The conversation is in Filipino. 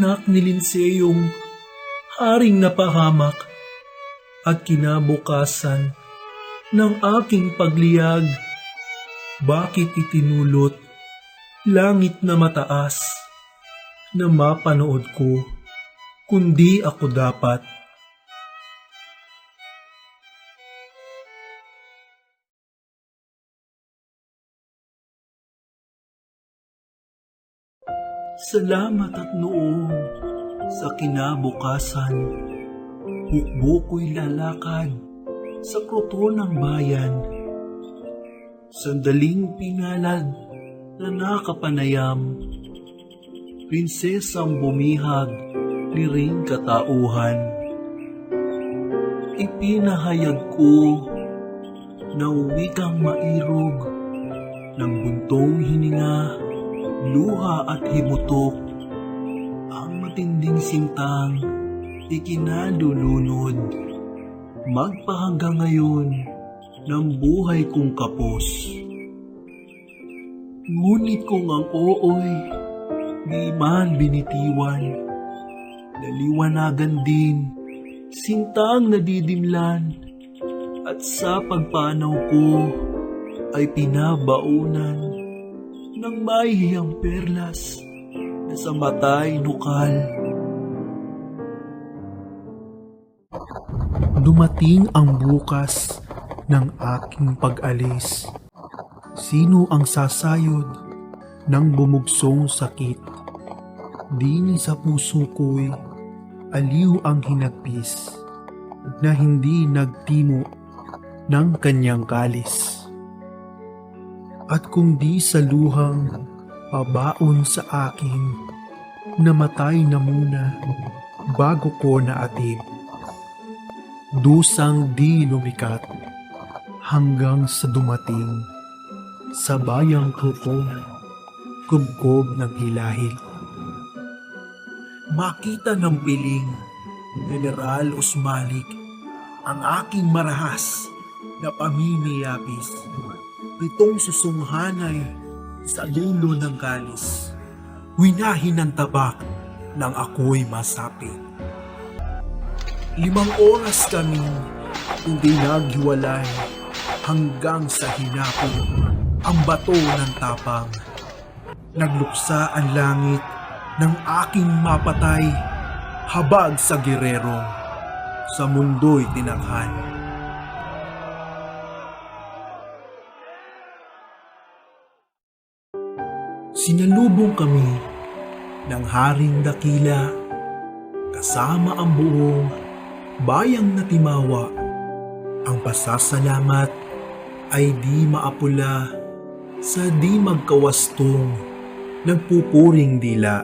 anak ni Linseyong haring napahamak at kinabukasan ng aking pagliyag. Bakit itinulot langit na mataas na mapanood ko kundi ako dapat Salamat at noong sa kinabukasan, hukbo ko'y lalakad sa kruto ng bayan. Sandaling pinalad na nakapanayam, prinsesang bumihag, liring katauhan. Ipinahayag ko na wikang mairog ng buntong hininga luha at himutok. Ang matinding sintang ikinalulunod. Magpahanggang ngayon ng buhay kong kapos. Ngunit kung ang ooy di man binitiwan, naliwanagan din, sintang nadidimlan, at sa pagpanaw ko ay pinabaunan ng mahihiyang perlas na sa matay nukal. Dumating ang bukas ng aking pag-alis. Sino ang sasayod ng bumugsong sakit? Dini sa puso ko'y aliw ang hinagpis na hindi nagtimo ng kanyang kalis. At kung di sa luhang pabaon sa akin, namatay na muna bago ko naatib. Dusang di lumikat hanggang sa dumating sa bayang kuko, kubkob ng hilahil. Makita ng piling, General Usmalik, ang aking marahas na paminiyapis pitong susunghanay sa dulo ng galis. Winahin ng tabak nang ako'y masapit. Limang oras kami hindi naghiwalay hanggang sa hinapon ang bato ng tapang. Nagluksa ang langit ng aking mapatay habag sa gerero sa mundo'y tinakhan. Sinalubong kami ng haring dakila kasama ang buong bayang natimawa. Ang pasasalamat ay di maapula sa di magkawastong nagpupuring dila.